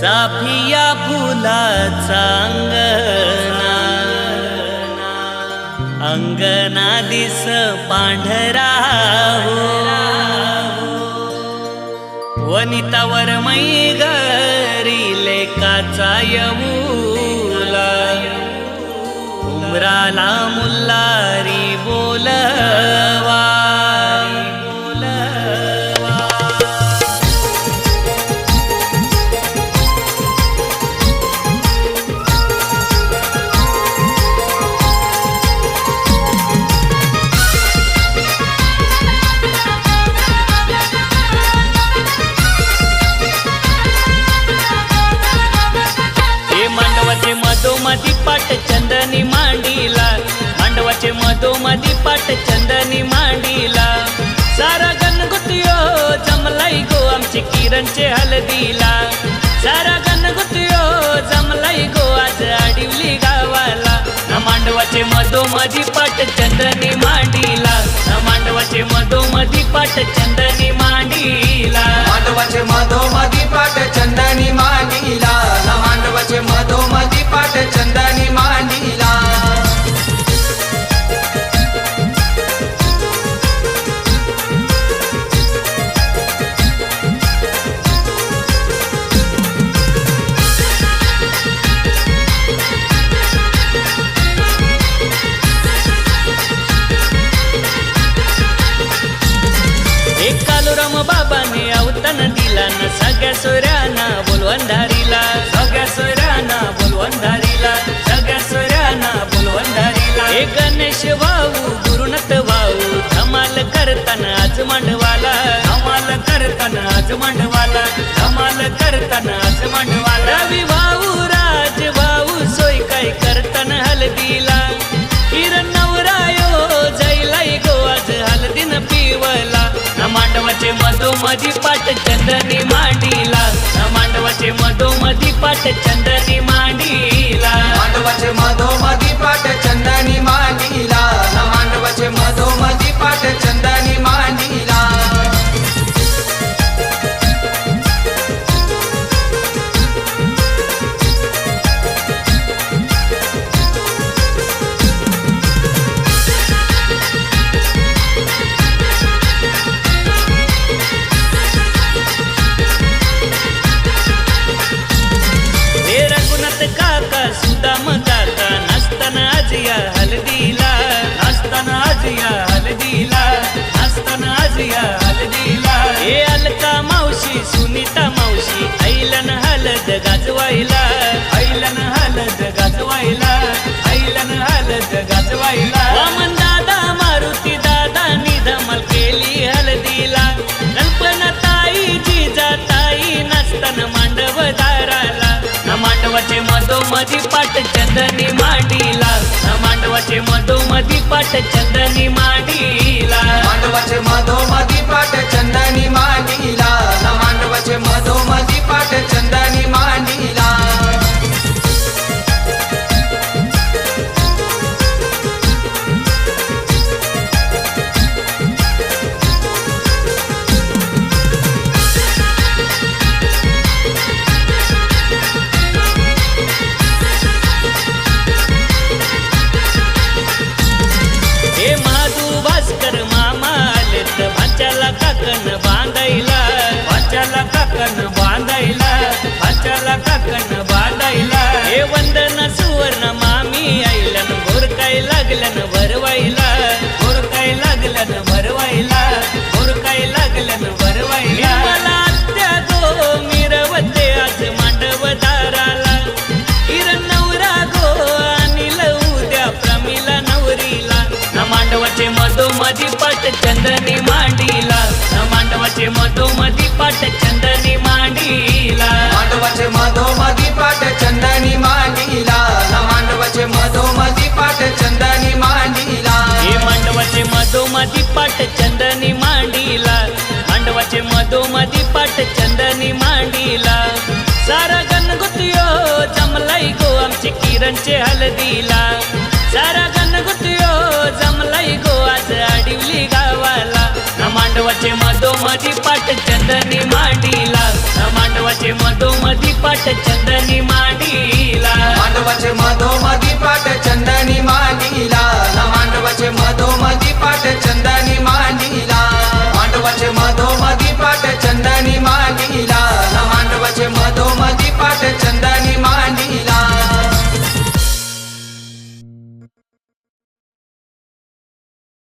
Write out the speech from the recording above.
साफिया फुलाचा अंगना अंगना दिस पांढरा हो. वनितावर मै गरी लेकाचा यमुला उमराला मुल्लारी बोलवा. पाट चंदनी मांडीला मांडवाचे मधोमधी पाट चंदनी मांडीला. सारा गणगुतियो जमलाई गो आमचे किरणचे हलदीला सारा गणगुतियो जमलाई गो आज आडिवली गावाला. ना मांडवाचे मधोमधी पाट चंदनी मांडीला. बाबाने अवतन दिला न सगळ्या सोऱ्यांना बोलवंधारीला सगळ्या सोऱ्यांना बोलवंधारीला सगळ्या सोऱ्यांना बोलवंधारीला हे गणेश वाऊ गुरुनत वाऊ धमाल करताना आज मांडवाला. धमाल करताना आज मांडवाला. धमाल करताना आज मांडवाला. रवी भाऊ राज भाऊ सोय काय करताना हलदीला किरण नवरायो जाईलाई गो आज हलदीन पिवला मधोमधी पाट चंद्रनी मांडीला. मांडवाचे मधोमधी पाट चंद्रनी मांडीला. मांडवाचे मधोमधी पाट हलदीला नसताना आजिया हलदीला नसताना आजिया हलदीला. हे अलका मावशी सुनीता मावशी ऐलन हलद गाजवायला. मांडवाचे मधोमधी पाट चंदनी मांडीला. मांडवाचे मधोमधी पाट चंदनी मांडीला. मांडवाचे मधोमधी काकण बांधायला भाच्याला काकण बांधायला हे वंदन सुवर्ण मामी आईलन भोर काय लागलन भरवायला भोर काय लागलन भरवायला भोर काय लागलन भरवायला मला आत्या गो मिरवते आज मांडव दाराला किरण नवरा गो अनिल उद्या प्रमिला नवरीला ना मांडवाचे मधोमधी पाट चंदनी मांडीला ना मांडवाचे मधोमधी पाट मधोमधी पाट चंदनी मांडीला. सारा गणगुतियो जमलाई गो आमची किरणचे हलदीला सारा गणगुतियो जमलाई गो आज आडिवली गावाला. ना मांडवाचे मधोमधी पाट चंदनी मांडीला. ना मांडवाचे मधोमधी पाट चंदनी मांडीला.